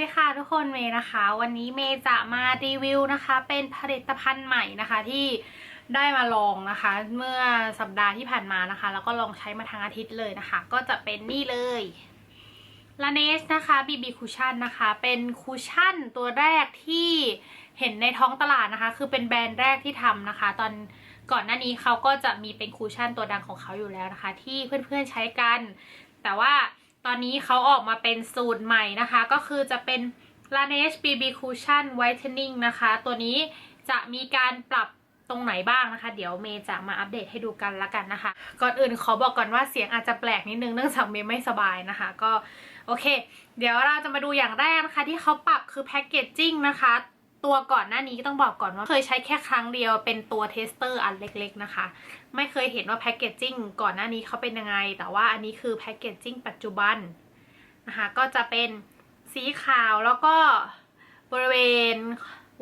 ดีค่ะทุกคนเมย์นะคะ วันนี้เมย์จะมารีวิวนะคะ เป็นผลิตภัณฑ์ใหม่นะคะที่ได้มาลองนะคะ เมื่อสัปดาห์ที่ผ่านมานะคะ แล้วก็ลองใช้มาทั้งอาทิตย์เลยนะคะ ก็จะเป็นนี่เลยลาเนสนะคะ BB Cushion นะคะ เป็นคุชชั่นตัวแรกที่เห็นในท้องตลาดนะคะ คือเป็นแบรนด์แรกที่ทำนะคะ ตอนก่อนหน้านี้เขาก็จะมีเป็นคุชชั่นตัวดังของเขาอยู่แล้วนะคะ ที่เพื่อนๆใช้กัน แต่ว่า ตอนนี้เขาออกมาเป็นสูตรใหม่นะคะ ก็คือจะเป็น Laneige BB Cushion Whitening นะคะ ตัวนี้จะมีการปรับตรงไหนบ้างนะคะ เดี๋ยวเมย์จะมาอัปเดตให้ดูกันละกันนะคะ ก่อนอื่นขอบอกก่อนว่าเสียงอาจจะแปลกนิดนึงเนื่องจากเมย์ไม่สบายนะคะ ก็โอเค เดี๋ยวเราจะมาดูอย่างแรกนะคะ ที่เขาปรับคือแพคเกจจิ้งนะคะ ตัวก่อนหน้านี้ก็ต้องบอกก่อนว่าเคยใช้แค่ครั้งเดียวเป็นตัวเทสเตอร์อันเล็กๆนะคะ ไม่เคยเห็นว่าแพคเกจจิ้งก่อนหน้านี้เขาเป็นยังไง แต่ว่าอันนี้คือแพคเกจจิ้งปัจจุบันนะคะก็จะเป็นสีขาวแล้วก็บริเวณ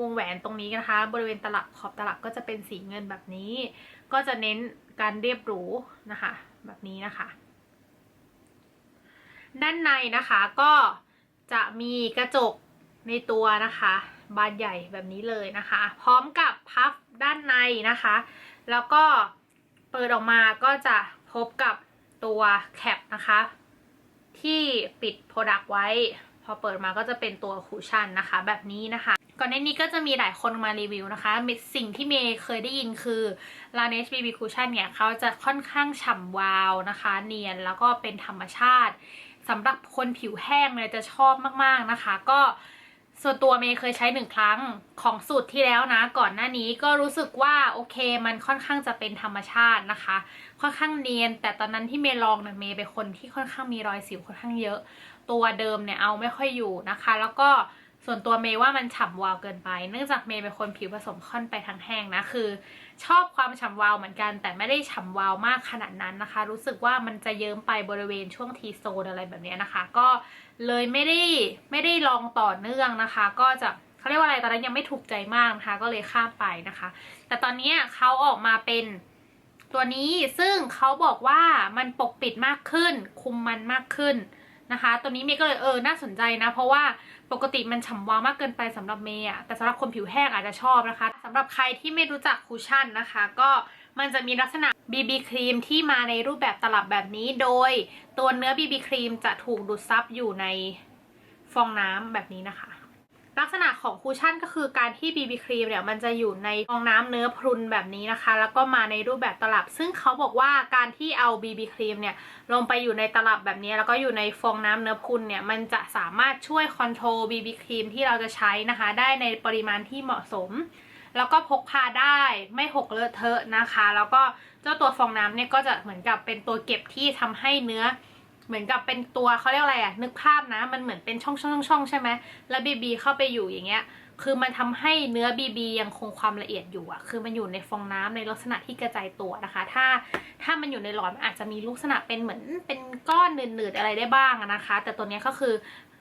วงแหวนตรงนี้นะคะ บริเวณตลับขอบตลับก็จะเป็นสีเงินแบบนี้ ก็จะเน้นการเรียบหรูนะคะ แบบนี้นะคะ ด้านในนะคะก็จะมีกระจกในตัวนะคะ บานใหญ่แบบนี้เลยนะคะ พร้อมกับพัฟด้านในนะคะ แล้วก็เปิดออกมาก็จะพบกับตัวแคปนะคะ ที่ปิดโปรดักต์ไว้ พอเปิดมาก็จะเป็นตัวคูชั่นนะคะ แบบนี้นะคะ ก่อนหน้านี้ก็จะมีหลายคนมารีวิวนะคะสิ่งที่เมย์เคยได้ยินคือ Laneige BB Cushion เนี่ยเขาจะค่อนข้างฉ่ำวาวนะคะ เนียนแล้วก็เป็นธรรมชาติสำหรับคนผิวแห้งเนี่ยจะชอบมากๆนะคะ ก็ ส่วนตัวเมย์เคยใช้หนึ่งครั้งของสูตรที่แล้วนะ ก่อนหน้านี้ก็รู้สึกว่าโอเค มันค่อนข้างจะเป็นธรรมชาตินะคะ ค่อนข้างเนียน แต่ตอนนั้นที่เมย์ลองเนี่ยเมย์เป็นคนที่ค่อนข้างมีรอยสิวค่อนข้างเยอะ ตัวเดิมเนี่ยเอาไม่ค่อยอยู่นะคะ แล้วก็ ส่วนตัวเมย์ว่ามันฉ่ำวาวเกินไป เนื่องจากเมย์เป็นคนผิวผสมค่อนไปทางแห้งนะคือ ชอบความฉ่ำวาวเหมือนกัน แต่ไม่ได้ฉ่ำวาวมากขนาดนั้นนะคะ รู้สึกว่ามันจะเยิ้มไปบริเวณช่วงทีโซนอะไรแบบนี้นะคะ ก็เลยไม่ได้ไม่ได้ลองต่อเนื่องนะคะ ก็จะเขาเรียกว่าอะไรตอนนั้นยังไม่ถูกใจมากนะคะ ก็เลยข้ามไปนะคะ แต่ตอนนี้เขาออกมาเป็นตัวนี้ซึ่งเขาบอกว่ามันปกปิดมากขึ้น คุมมันมากขึ้น นะคะ ตัวนี้เมย์ก็เลยเออน่าสนใจนะ เพราะว่าปกติมันฉ่ำวาวมากเกินไปสำหรับเมย์อะแต่สำหรับคนผิวแห้งอาจจะชอบนะคะสำหรับใครที่ไม่รู้จักคูชั่นนะคะ ก็มันจะมีลักษณะ BB ครีมที่มาในรูปแบบตลับแบบนี้ โดยตัวเนื้อ BB ครีมจะถูกดูดซับอยู่ในฟองน้ำแบบนี้นะคะ ลักษณะของคูชั่นก็คือการที่ BB ครีมเนี่ยมันจะอยู่ในฟองน้ำเนื้อพรุนแบบนี้นะคะ แล้วก็มาในรูปแบบตลับ ซึ่งเขาบอกว่าการที่เอา BB ครีมเนี่ยลงไปอยู่ในตลับแบบนี้ แล้วก็อยู่ในฟองน้ำเนื้อพรุนเนี่ยมันจะสามารถช่วยคอนโทรล BB ครีมที่เราจะใช้นะคะ ได้ในปริมาณที่เหมาะสม แล้วก็พกพาได้ไม่หกเลอะเทอะนะคะ แล้วก็เจ้าตัวฟองน้ำเนี่ยก็จะเหมือนกับเป็นตัวเก็บที่ทำให้เนื้อ เหมือนกับเป็นตัวเขาเรียกอะไรอะนึกภาพนะ มันเหมือนเป็นช่องช่องช่องใช่ไหมแล้วบีบีเข้าไปอยู่อย่างเงี้ย คือมันทำให้เนื้อบีบียังคงความละเอียดอยู่อะคือมันอยู่ในฟองน้ำในลักษณะที่กระจายตัวนะคะ ถ้าถ้ามันอยู่ในหลอดมันอาจจะมีลักษณะเป็นเหมือนเป็นก้อนหนืดๆอะไรได้บ้างนะคะ แต่ตัวเนี้ยก็คือ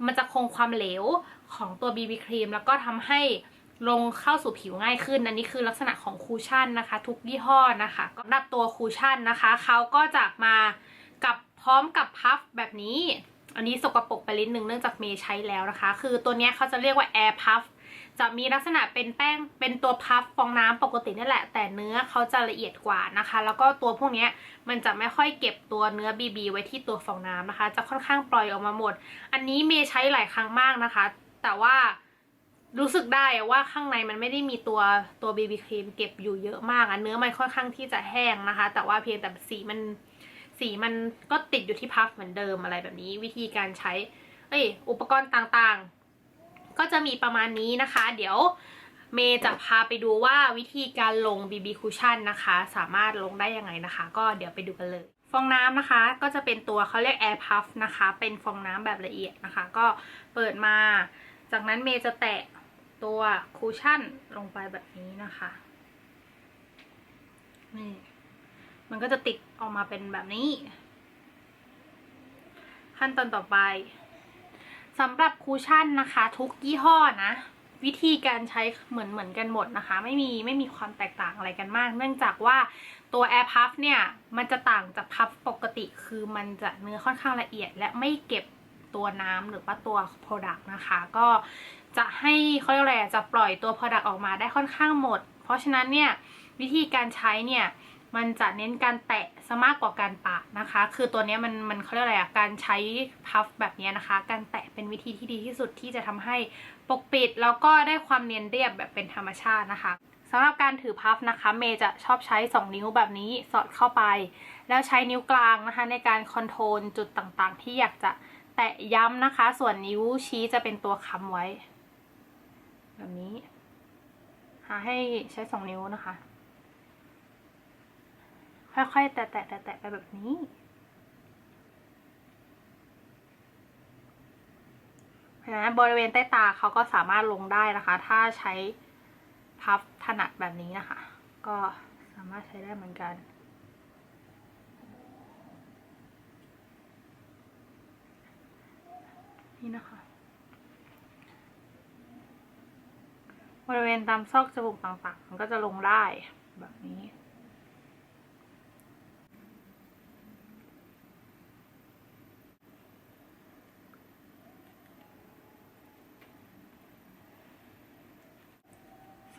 มันจะคงความเหลวของตัวบีบีครีมแล้วก็ทำให้ลงเข้าสู่ผิวง่ายขึ้น อันนี้คือลักษณะของคูชั่นนะคะ ทุกยี่ห้อนะคะสำหรับตัวคูชั่นนะคะเขาก็จะมา พร้อมกับพัฟแบบนี้ อันนี้สกปรกไปลิ้นหนึ่งเนื่องจากเมย์ใช้แล้วนะคะ คือตัวนี้เขาจะเรียกว่า air puff จะมีลักษณะเป็นแป้งเป็นตัวพัฟฟองน้ำปกตินี่แหละ แต่เนื้อเขาจะละเอียดกว่านะคะ แล้วก็ตัวพวกนี้มันจะไม่ค่อยเก็บตัวเนื้อบีบีไว้ที่ตัวฟองน้ำนะคะ จะค่อนข้างปล่อยออกมาหมด อันนี้เมย์ใช้หลายครั้งมากนะคะ แต่ว่ารู้สึกได้ว่าข้างในมันไม่ได้มีตัวตัวบีบีครีมเก็บอยู่เยอะมากอะเนื้อมันค่อนข้างที่จะแห้งนะคะ แต่ว่าเพียงแต่สีมัน สีมันก็ติดอยู่ที่พัฟเหมือนเดิมอะไรแบบนี้ วิธีการใช้เอ้ยอุปกรณ์ต่างๆ ก็จะมีประมาณนี้นะคะ เดี๋ยวเมย์จะพาไปดูว่าวิธีการลง BB Cushion นะคะ สามารถลงได้ยังไงนะคะ ก็เดี๋ยวไปดูกันเลย ฟองน้ำนะคะ ก็จะเป็นตัวเขาเรียก Air Puff นะคะ เป็นฟองน้ำแบบละเอียดนะคะ ก็เปิดมา จากนั้นเมย์จะแตะตัวคูชั่นลงไปแบบนี้นะคะนี่ มันก็จะติดออกมาเป็นแบบนี้ ขั้นตอนต่อไปสำหรับคูชั่นนะคะ ทุกยี่ห้อนะ วิธีการใช้เหมือนเหมือนกันหมดนะคะ ไม่มีไม่มีความแตกต่างอะไรกันมาก เนื่องจากว่าตัว Air Puff เนี่ย มันจะต่างจากพัฟปกติคือมันจะเนื้อค่อนข้างละเอียด และไม่เก็บตัวน้ำหรือว่าตัว Product นะคะ ก็จะให้เขาเรียกอะไรจะปล่อยตัว Product ออกมาได้ค่อนข้างหมด เพราะฉะนั้นเนี่ย วิธีการใช้เนี่ย มันจะเน้นการแตะซะมากกว่าการปะนะคะ คือตัวนี้มันมันเขาเรียกอะไรอะการใช้พัฟแบบนี้นะคะ การแตะเป็นวิธีที่ดีที่สุดที่จะทำให้ปกปิด แล้วก็ได้ความเนียนเรียบแบบเป็นธรรมชาตินะคะสำหรับการถือพัฟนะคะ เมย์จะชอบใช้ 2 นิ้วแบบนี้สอดเข้าไป แล้วใช้นิ้วกลางนะคะ ในการคอนโทรลจุดต่างๆ ที่อยากจะแตะย้ำนะคะ ส่วนนิ้วชี้จะเป็นตัวค้ำไว้ แบบนี้หาให้ใช้สองนิ้วนะคะ ค่อยๆ แตะๆแตะๆไปแบบนี้ เพราะฉะนั้นบริเวณใต้ตาเขาก็สามารถลงได้นะคะ ถ้าใช้พับถนัดแบบนี้นะคะ ก็สามารถใช้ได้เหมือนกันนี่นะคะบริเวณตามซอกจมูกต่างๆ มันก็จะลงได้แบบนี้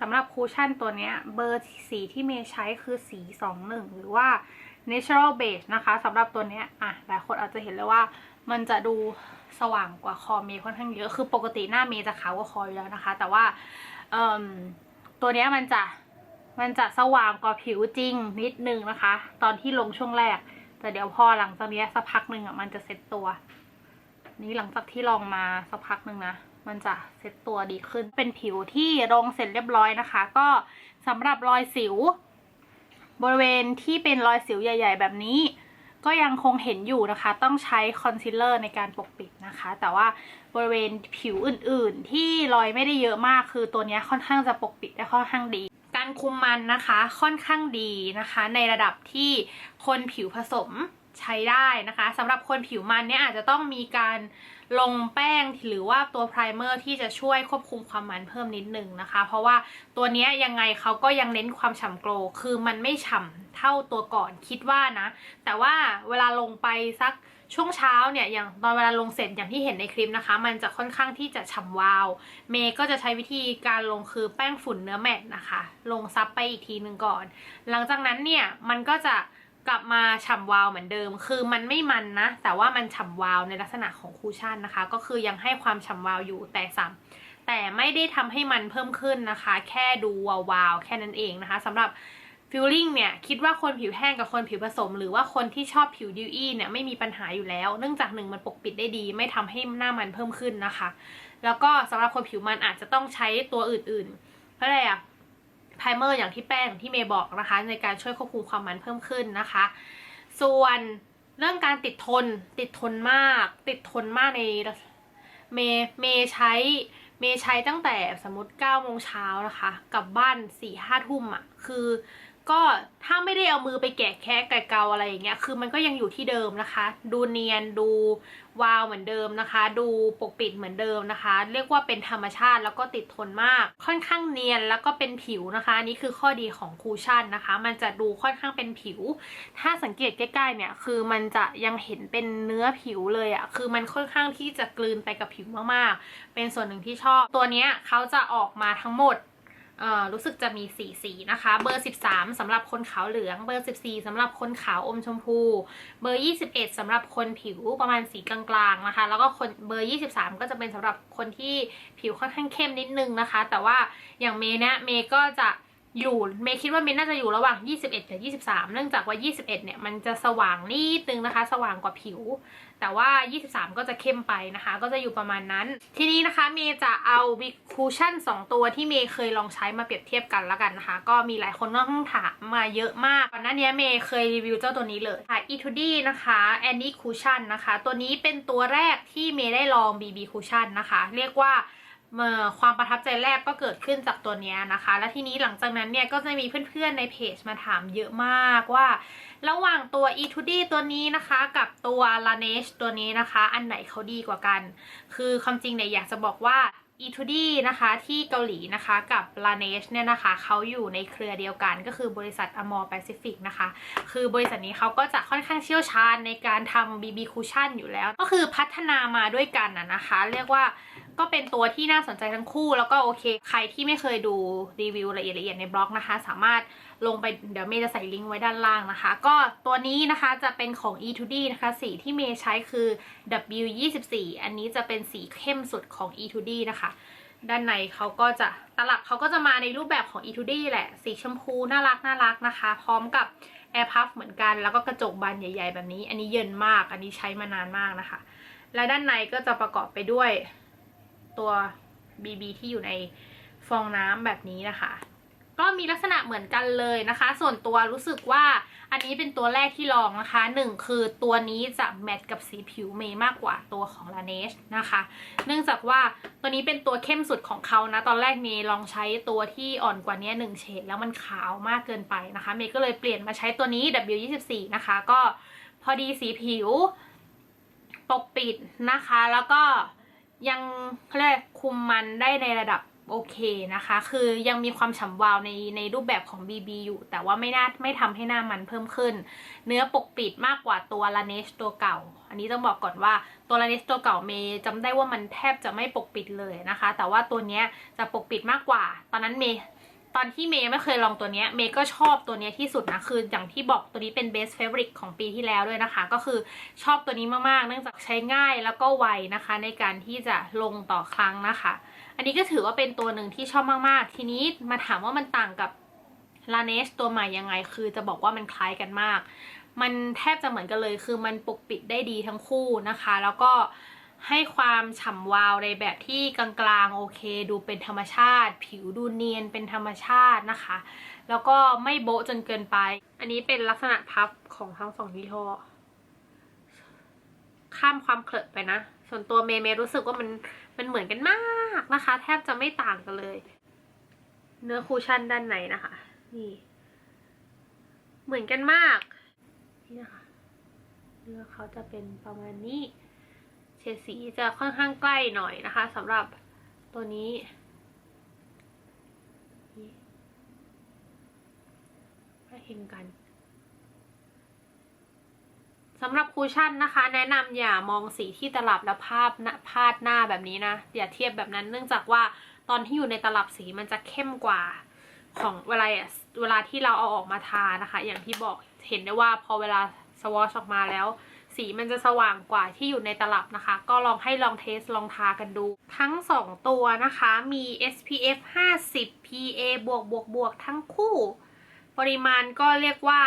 สำหรับคูชั่นตัวนี้เบอร์สีที่เมย์ใช้คือสี 21 หรือว่า natural beige นะคะสำหรับตัวนี้อะหลายคนอาจจะเห็นเลยว่ามันจะดูสว่างกว่าคอเมย์ค่อนข้างเยอะคือปกติหน้าเมย์จะขาวกว่าคออยู่แล้วนะคะ แต่ว่าเอิ่มตัวนี้มันจะมันจะสว่างกว่าผิวจริงนิดนึงนะคะ ตอนที่ลงช่วงแรก แต่เดี๋ยวพอหลังจากเนี้สักพักหนึ่งอะมันจะเซ็ตตัว นี้หลังจากที่ลองมาสักพักหนึ่งนะ มันจะเซ็ตตัวดีขึ้น เป็นผิวที่ลงเสร็จเรียบร้อยนะคะ ก็สำหรับรอยสิว บริเวณที่เป็นรอยสิวใหญ่ ๆ แบบนี้ ก็ยังคงเห็นอยู่นะคะ ต้องใช้คอนซีลเลอร์ในการปกปิดนะคะ แต่ว่าบริเวณผิวอื่นๆ ที่รอยไม่ได้เยอะมาก คือตัวนี้ค่อนข้างจะปกปิดได้ค่อนข้างดีการคุมมันนะคะค่อนข้างดีนะคะ ในระดับที่คนผิวผสมใช้ได้นะคะสำหรับคนผิวมันเนี่ยอาจจะต้องมีการ ลงแป้งหรือว่าตัวไพรเมอร์ที่จะช่วยควบคุมความมันเพิ่มนิดนึงนะคะ เพราะว่าตัวนี้ยังไงเขาก็ยังเน้นความฉ่ำโกลว์คือมันไม่ฉ่ำเท่าตัวก่อนคิดว่านะ แต่ว่าเวลาลงไปสักช่วงเช้าเนี่ยอย่างตอนเวลาลงเสร็จอย่างที่เห็นในคลิปนะคะ มันจะค่อนข้างที่จะฉ่ำวาว เมย์ก็จะใช้วิธีการลงคือแป้งฝุ่นเนื้อแมตต์นะคะ ลงซับไปอีกทีหนึ่งก่อน หลังจากนั้นเนี่ยมันก็จะ กลับมาฉ่ำวาวเหมือนเดิม คือมันไม่มันนะ แต่ว่ามันฉ่ำวาวในลักษณะของคูชั่นนะคะ ก็คือยังให้ความฉ่ำวาวอยู่แต่ซ้ำแต่ไม่ได้ทำให้มันเพิ่มขึ้นนะคะ แค่ดูวาวๆแค่นั้นเองนะคะสำหรับฟิลลิ่งเนี่ยคิดว่าคนผิวแห้งกับคนผิวผสม หรือว่าคนที่ชอบผิวดิวอี้เนี่ยไม่มีปัญหาอยู่แล้ว เนื่องจากหนึ่งมันปกปิดได้ดี ไม่ทำให้หน้ามันเพิ่มขึ้นนะคะ แล้วก็สำหรับคนผิวมันอาจจะต้องใช้ตัวอื่นๆเพราะอะไรอะ ไพรเมอร์อย่างที่แป้งที่เมย์บอกนะคะ ในการช่วยควบคุมความมันเพิ่มขึ้นนะคะ ส่วนเรื่องการติดทนติดทนมาก ติดทนมากในเมย์เมย์ใช้เมย์ใช้ตั้งแต่สมมติ9โมงเช้านะคะกลับบ้าน4ี่ห้าทุ่มอะ คือ ก็ถ้าไม่ได้เอามือไปแกะแคะไก่เกาอะไรอย่างเงี้ย คือมันก็ยังอยู่ที่เดิมนะคะ ดูเนียนดูวาวเหมือนเดิมนะคะ ดูปกปิดเหมือนเดิมนะคะ เรียกว่าเป็นธรรมชาติแล้วก็ติดทนมาก ค่อนข้างเนียนแล้วก็เป็นผิวนะคะอันนี่คือข้อดีของคูชั่นนะคะ มันจะดูค่อนข้างเป็นผิว ถ้าสังเกตใกล้ๆเนี่ย คือมันจะยังเห็นเป็นเนื้อผิวเลยอะคือมันค่อนข้างที่จะกลืนไปกับผิวมากๆ เป็นส่วนหนึ่งที่ชอบ ตัวเนี้ยเขาจะออกมาทั้งหมด รู้สึกจะมีสีสีนะคะ เบอร์ 13สำหรับคนขาวเหลือง เบอร์ 14สำหรับคนขาวอมชมพู เบอร์ 21สำหรับคนผิวประมาณสีกลางๆนะคะ แล้วก็คนเบอร์ 23 ก็จะเป็นสำหรับคนที่ผิวค่อนข้างเข้มนิดนึงนะคะ แต่ว่าอย่างเมย์เนี่ยเมย์ก็จะ อยู่เมย์คิดว่าเมย์น่าจะอยู่ระหว่าง 21กับ23 เนื่องจากว่า 21 เนี่ยมันจะสว่างนิดนึงนะคะ สว่างกว่าผิว แต่ว่า 23 ก็จะเข้มไปนะคะ ก็จะอยู่ประมาณนั้น ทีนี้นะคะเมย์จะเอาบิ๊กคูชั่น 2 ตัวที่เมย์เคยลองใช้มาเปรียบเทียบกันแล้วกันนะคะ ก็มีหลายคนน้องถามมาเยอะมากก่อนหน้านี้เมย์เคยรีวิวเจ้าตัวนี้เลยค่ะ e t u d y นะคะแอนนี่คูชั่นนะคะ ตัวนี้เป็นตัวแรกที่เมย์ได้ลอง BB คูชั่นนะคะ เรียกว่า มื่อความประทับใจแรกก็เกิดขึ้นจากตัวนี้นะคะ และทีนี้หลังจากนั้นเนี่ยก็จะมีเพื่อนๆในเพจมาถามเยอะมากว่า ระหว่างตัว e t u d ตัวนี้นะคะ กับตัว Laneige ตัวนี้นะคะ อันไหนเขาดีกว่ากัน คือความจริงเนี่ยอยากจะบอกว่า e t u d นะคะที่เกาหลีนะคะกับ Laneige เนี่ยนะคะเขาอยู่ในเครือเดียวกันก็คือบริษัท Amor Pacific นะคะ คือบริษัทนี้เขาก็จะค่อนข้างเชี่ยวชาญในการทำ BB Cushion อยู่แล้ว ก็คือพัฒนามาด้วยกันนะนะคะ เรียกว่า ก็เป็นตัวที่น่าสนใจทั้งคู่แล้วก็โอเค ใครที่ไม่เคยดูรีวิวละเอียดละเอียดในบล็อกนะคะ สามารถลงไปเดี๋ยวเมย์จะใส่ลิงก์ไว้ด้านล่างนะคะ ก็ตัวนี้นะคะจะเป็นของ e 2 d นะคะสีที่เมย์ใช้คือ W24 อันนี้จะเป็นสีเข้มสุดของ e 2 d นะคะด้านในเขาก็จะตลับเขาก็จะมาในรูปแบบของ e 2 d แหละ สีชมพูน่ารักน่ารักนะคะ พร้อมกับ Air Puff เหมือนกัน แล้วก็กระจกบานใหญ่ ๆ แบบนี้ อันนี้เย็นมาก อันนี้ใช้มานานมากนะคะ และด้านในก็จะประกอบไปด้วย ตัว BB ที่อยู่ในฟองน้ำแบบนี้นะคะ ก็มีลักษณะเหมือนกันเลยนะคะ ส่วนตัวรู้สึกว่าอันนี้เป็นตัวแรกที่ลองนะคะหนึ่งคือตัวนี้จะแมทกับสีผิวเมย์มากกว่าตัวของ Laneige นะคะ เนื่องจากว่าตัวนี้เป็นตัวเข้มสุดของเขานะ ตอนแรกเมย์ลองใช้ตัวที่อ่อนกว่านี้หนึ่งเฉดแล้วมันขาวมากเกินไปนะคะ เมย์ก็เลยเปลี่ยนมาใช้ตัวนี้ W24 นะคะ ก็พอดีสีผิว ปกปิดนะคะ แล้วก็ ยังเขาเรียกคุมมันได้ในระดับโอเคนะคะ คือยังมีความฉ่ำวาวในในรูปแบบของ BB อยู่ แต่ว่าไม่น่าไม่ทำให้หน้ามันเพิ่มขึ้น เนื้อปกปิดมากกว่าตัวลาเนชตัวเก่า อันนี้ต้องบอกก่อนว่าตัวลาเนชตัวเก่าเมย์จำได้ว่ามันแทบจะไม่ปกปิดเลยนะคะ แต่ว่าตัวเนี้ยจะปกปิดมากกว่า ตอนนั้นเมย์ ตอนที่เมย์ไม่เคยลองตัวนี้เมย์ก็ชอบตัวนี้ที่สุดนะ คืออย่างที่บอกตัวนี้เป็น best favorite ของปีที่แล้วด้วยนะคะ ก็คือชอบตัวนี้มากๆ เนื่องจากใช้ง่ายแล้วก็ไวนะคะ ในการที่จะลงต่อครั้งนะคะ อันนี้ก็ถือว่าเป็นตัวหนึ่งที่ชอบมากๆ ทีนี้มาถามว่ามันต่างกับ La Nez ตัวใหม่ยังไง คือจะบอกว่ามันคล้ายกันมาก มันแทบจะเหมือนกันเลย คือมันปกปิดได้ดีทั้งคู่นะคะ แล้วก็ ให้ความฉ่ำวาวในแบบที่กลางๆโอเค ดูเป็นธรรมชาติ ผิวดูเนียนเป็นธรรมชาตินะคะ แล้วก็ไม่โบ๊ะจนเกินไป อันนี้เป็นลักษณะพับของทั้งสองยี่ห้อข้ามความเคลอะไปนะ ส่วนตัวเมย์เมย์รู้สึกว่ามันมันเหมือนกันมากนะคะ แทบจะไม่ต่างกันเลย เนื้อคูชั่นด้านในนะคะ นี่ เหมือนกันมากนี่นะคะเนื้อเขาจะเป็นประมาณนี้ ดสีจะค่อนข้างใกล้หน่อยนะคะสำหรับตัวนี้ มาเห็นกันสำหรับคูชั่นนะคะ แนะนำอย่ามองสีที่ตลับแล้วภาพหน้าพาดหน้าแบบนี้นะ อย่าเทียบแบบนั้นเนื่องจากว่าตอนที่อยู่ในตลับสีมันจะเข้มกว่าของเวลาเวลาที่เราเอาออกมาทานะคะ อย่างที่บอกเห็นได้ว่าพอเวลาสวอชออกมาแล้ว สีมันจะสว่างกว่าที่อยู่ในตลับนะคะ ก็ลองให้ลองเทสลองทากันดู ทั้ง 2 ตัวนะคะมี SPF 50 PA บวกบวกบวกทั้งคู่ ปริมาณก็เรียกว่า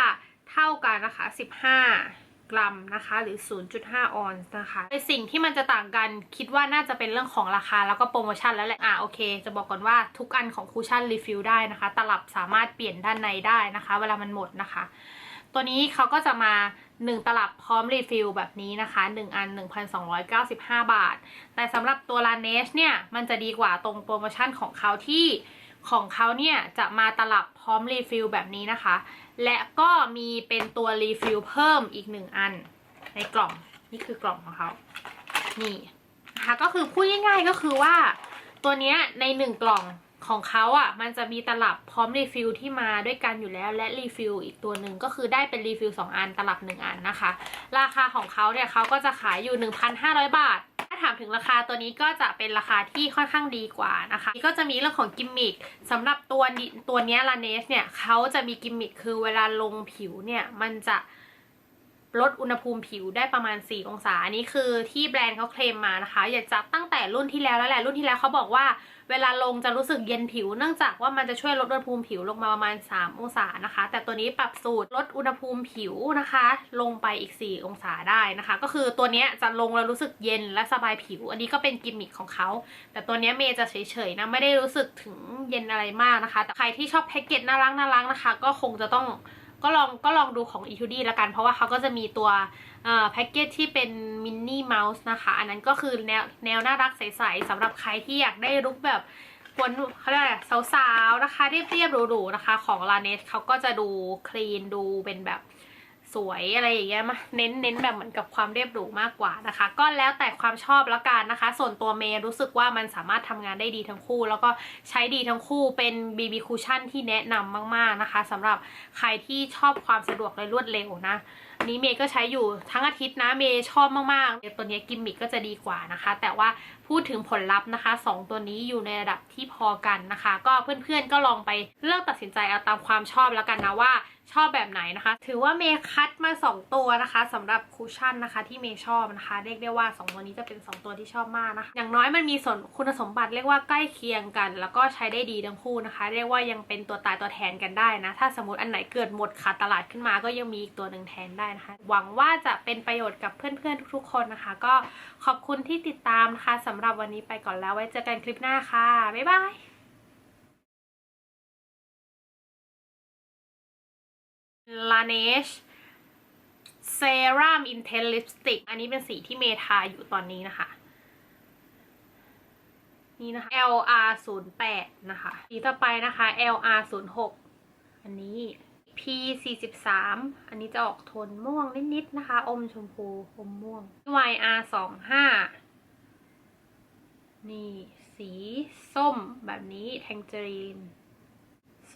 เท่ากันนะคะ 15 กรัมนะคะ หรือ 0.5 ออนซ์นะคะในสิ่งที่มันจะต่างกันคิดว่าน่าจะเป็นเรื่องของราคาแล้วก็โปรโมชั่นแล้วแหละ อะโอเค จะบอกก่อนว่าทุกอันของคูชั่นรีฟิลได้นะคะ ตลับสามารถเปลี่ยนด้านในได้นะคะ เวลามันหมดนะคะ ตัวนี้เขาก็จะมา 1 ตลับพร้อมรีฟิลแบบนี้นะคะ 1 อัน 1,295 บาท แต่สำหรับตัว Laneige เนี่ย มันจะดีกว่าตรงโปรโมชั่นของเขาที่ของเขาเนี่ย จะมาตลับพร้อมรีฟิลแบบนี้นะคะ และก็มีเป็นตัวรีฟิลเพิ่มอีก 1 อัน ในกล่องนี่คือกล่องของเขา นี่นะคะก็คือพูดง่ายๆก็คือว่าตัวเนี้ยใน 1 กล่อง ของเขาอะมันจะมีตลับพร้อมรีฟิลที่มาด้วยกันอยู่แล้วและรีฟิลอีกตัวหนึ่งก็คือได้เป็นรีฟิล2อันตลับ 1 อันนะคะ ราคาของเขาเนี่ยเขาก็จะขายอยู่ 1,500 บาทถ้าถามถึงราคาตัวนี้ก็จะเป็นราคาที่ค่อนข้างดีกว่านะคะก็จะมีเรื่องของกิมมิคสำหรับตัวตัวนี้ลาเนสเนี่ยเขาจะมีกิมมิคคือเวลาลงผิวเนี่ยมันจะลดอุณหภูมิผิวได้ประมาณ 4 องศา อันนี้คือที่แบรนด์เขาเคลมมานะคะ อยากจะตั้งแต่รุ่นที่แล้วแล้วแหละรุ่นที่แล้วเขาบอกว่า เวลาลงจะรู้สึกเย็นผิว เนื่องจากว่ามันจะช่วยลดอุณหภูมิผิวลงมาประมาณ 3 องศานะคะ แต่ตัวนี้ปรับสูตรลดอุณหภูมิผิวนะคะ ลงไปอีก 4 องศาได้นะคะ ก็คือตัวนี้จะลงแล้วรู้สึกเย็นและสบายผิว อันนี้ก็เป็นกิมมิคของเขา แต่ตัวนี้เมย์จะเฉยๆนะไม่ได้รู้สึกถึงเย็นอะไรมากนะคะแต่ใครที่ชอบแพ็กเกจน่ารักน่ารักนะคะ ก็คงจะต้องก็ลองก็ลองดูของ e 2 d ละกันเพราะว่าเขาก็จะมีตัว แพ็กเกจที่เป็นมินนี่เมาส์นะคะ อันนั้นก็คือแนวแนวน่ารักใสๆสำหรับใครที่อยากได้ลุคแบบควรเขาเรียกอะไรสาวๆนะคะเรียบๆหรูๆนะคะ ของ l a n e t เขาก็จะดูคลีนดูเป็นแบบสวยอะไรอย่างเงี้ยมาเน้นเน้นแบบเหมือนกับความเรียบหรูมากกว่านะคะ ก็แล้วแต่ความชอบแล้วกันนะคะ ส่วนตัวเมย์รู้สึกว่ามันสามารถทำงานได้ดีทั้งคู่ แล้วก็ใช้ดีทั้งคู่เป็น BB Cushion ที่แนะนำมาก ๆนะคะสำหรับใครที่ชอบความสะดวกและรวดเร็วนะ นนี้เมย์ก็ใช้อยู่ทั้งอาทิตย์นะเมย์ชอบมากๆตัวนี้กิมมิกก็จะดีกว่านะคะ แต่ว่าพูดถึงผลลัพธ์นะคะสองตัวนี้อยู่ในระดับที่พอกันนะคะ ก็เพื่อนๆก็ลองไปเลือกตัดสินใจเอาตามความชอบแล้วกันนะว่า ชอบแบบไหนนะคะ ถือว่าเมย์คัดมา 2 ตัวนะคะสำหรับคูชั่นนะคะ ที่เมย์ชอบนะคะ เรียกได้ว่า 2 ตัวนี้จะเป็น 2 ตัวที่ชอบมากนะคะอย่างน้อยมันมีส่วนคุณสมบัติเรียกว่าใกล้เคียงกัน แล้วก็ใช้ได้ดีทั้งคู่นะคะ เรียกว่ายังเป็นตัวตายตัวแทนกันได้นะ ถ้าสมมติอันไหนเกิดหมดขาดตลาดขึ้นมา ก็ยังมีอีกตัวหนึ่งแทนได้นะคะ หวังว่าจะเป็นประโยชน์กับเพื่อนๆทุก ๆ คนนะคะ ก็ขอบคุณที่ติดตามนะคะสำหรับวันนี้ไปก่อนแล้วไว้เจอกันคลิปหน้าค่ะบ๊ายบาย Laneige Serum Intense Lipstick อันนี้เป็นสีที่เมทาอยู่ตอนนี้นะคะ นี่นะคะ LR 0 8นะคะ สีต่อไปนะคะ LR 0 6อันนี้ P 4 3อันนี้จะออกโทนม่วงนิดๆนะคะ อมชมพู อมม่วง YR 2 5นี่ สีส้มแบบนี้แทงเจอรีน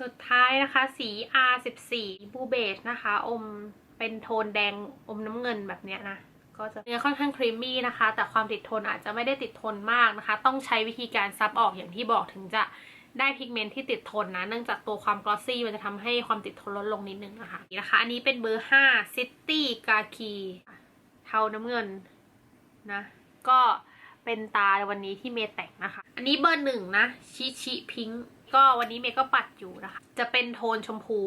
สุดท้ายนะคะสี R14 บูเบจนะคะ อมเป็นโทนแดงอมน้ำเงินแบบเนี้ยนะก็จะเนื้อค่อนข้างครีมมี่นะคะ แต่ความติดทนอาจจะไม่ได้ติดทนมากนะคะ ต้องใช้วิธีการซับออกอย่างที่บอกถึงจะได้พิกเมนต์ที่ติดทนนะ เนื่องจากตัวความกลอสซี่มันจะทำให้ความติดทนลดลงนิดนึงนะคะนี่นะคะ อันนี้เป็นเบอร์ 5 City g a k i เทาน้ำเงินนะ ก็เป็นตาวันนี้ที่เมย์แต่งนะคะ อันนี้เบอร์หนึ่งนะ ชิชิพิง ก็วันนี้เมย์ก็ปัดอยู่นะคะ จะเป็นโทนชมพู